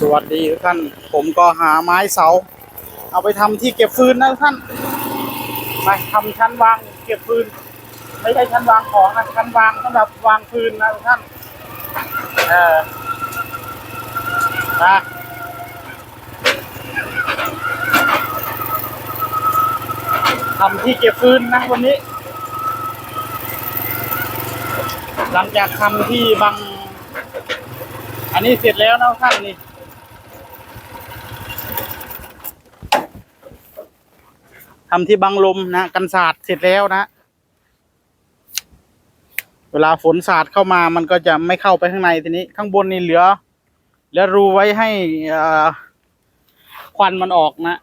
สวัสดีทุกท่าน ผมก็หาไม้เสา เอาไปทำที่เก็บฟืนนะทุกท่านไปทำชั้นวางเก็บฟืน ไม่ใช่ชั้นวางของนะชั้นวางสำหรับวางฟืนนะทุกท่านเออนะทำที่เก็บฟืนนะวันนี้ หลังจากทำที่บาง อันนี้เสร็จแล้วนะท่านนี่ ทำที่บังลมนะกันศาสตร์เสร็จแล้วนะ เวลาฝนสาดเข้ามามันก็จะไม่เข้าไปข้างในทีนี้ ข้างบนนี่เหลือ เหลือรูไว้ให้อ่อควันมันออกนะ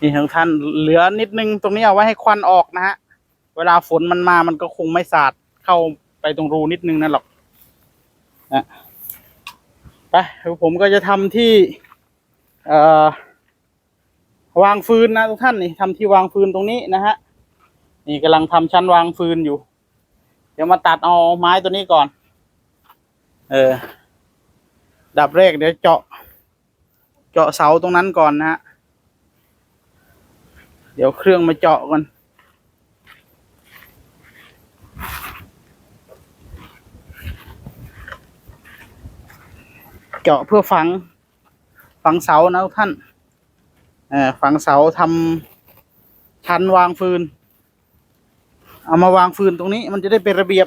นี่ทั้งท่านเหลือนิดนึงตรงนี้เอาไว้ให้ควันออกนะฮะ เวลาฝนมันมามันก็คงไม่สาดเข้าไปตรงรูนิดนึงนั่นหรอกนะไปเดี๋ยวผมก็จะทำที่เอ่อวางฟืนนะทุกท่านนี่ทำที่วางฟืนตรงนี้นะฮะ นี่กำลังทำชั้นวางฟืนอยู่ เดี๋ยวมาตัดเอาไม้ตัวนี้ก่อน เออ ดับแรกเดี๋ยวเจาะ เจาะเสาตรงนั้นก่อนนะฮะ เดี๋ยวเครื่องมาเจาะก่อนเจาะเพื่อฝัง ฝังเสานะท่านเออฝังเสาทำชั้นวางฟืน เอามาวางฟืนตรงนี้มันจะได้เป็นระเบียบ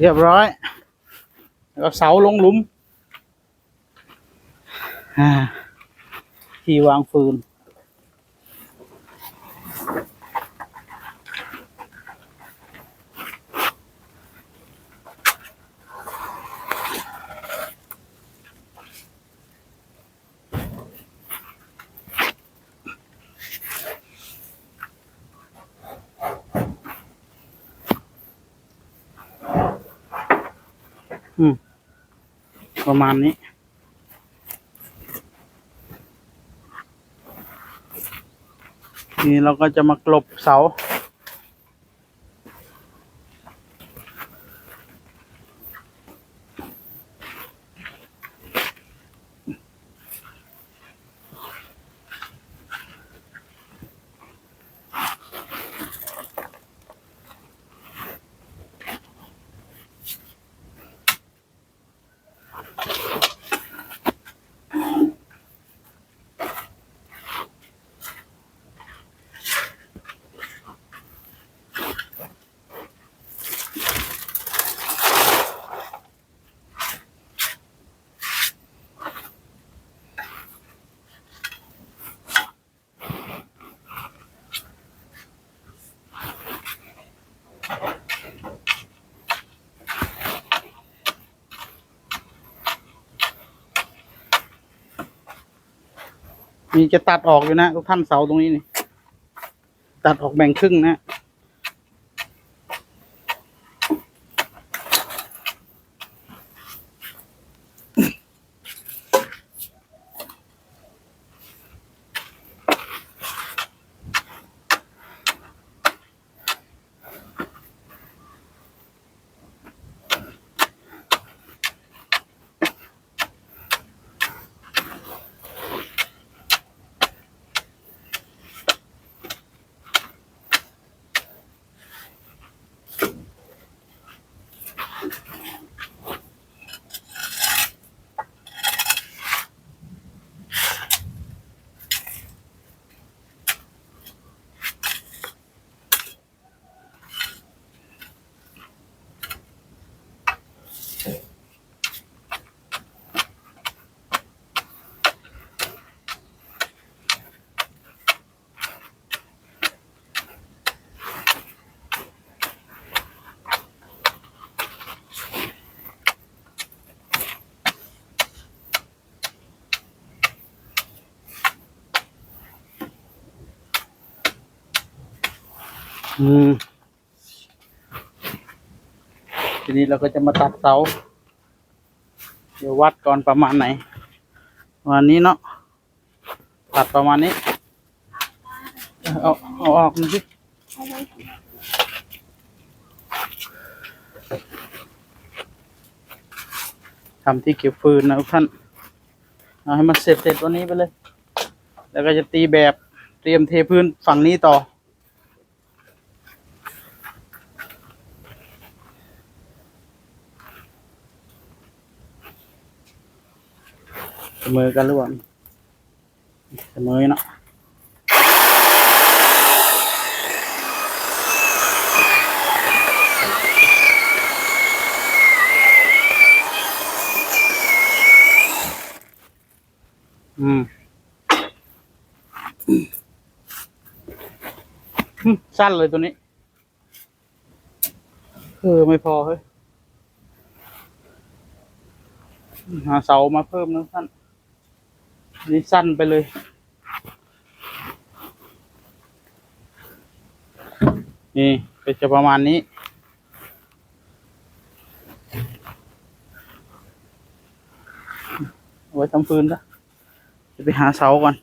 เรียบร้อย แล้วก็เสาลงหลุม อ่า ที่วางฟืน อืม ประมาณนี้ นี่เราก็จะมากลบเสา นี่จะตัดออกอยู่นะทุกท่านเสาตรงนี้นี่ ตัดออกแบ่งครึ่งนะ อืม ทีนี้เราก็จะมาตัดเสา เดี๋ยววัดก่อนประมาณไหนประมาณนี้เนาะ ตัดประมาณนี้ เอาเอาออกหน่อยสิทำที่เก็บฟืนนะทุกท่าน เอาให้มันเสร็จเสร็จวันนี้ไปเลย แล้วก็จะตีแบบเตรียมเทพื้นฝั่งนี้ต่อ เสมอกันหรือเปล่าเสมอเนาะอืมสั้นเลยตัวนี้ เออ ไม่พอเฮ้ย หาเสามาเพิ่มนะท่าน นี่สั้นไปเลย นี่ก็จะประมาณนี้ไว้ทำฟืนนะจะไปหาเสาก่อน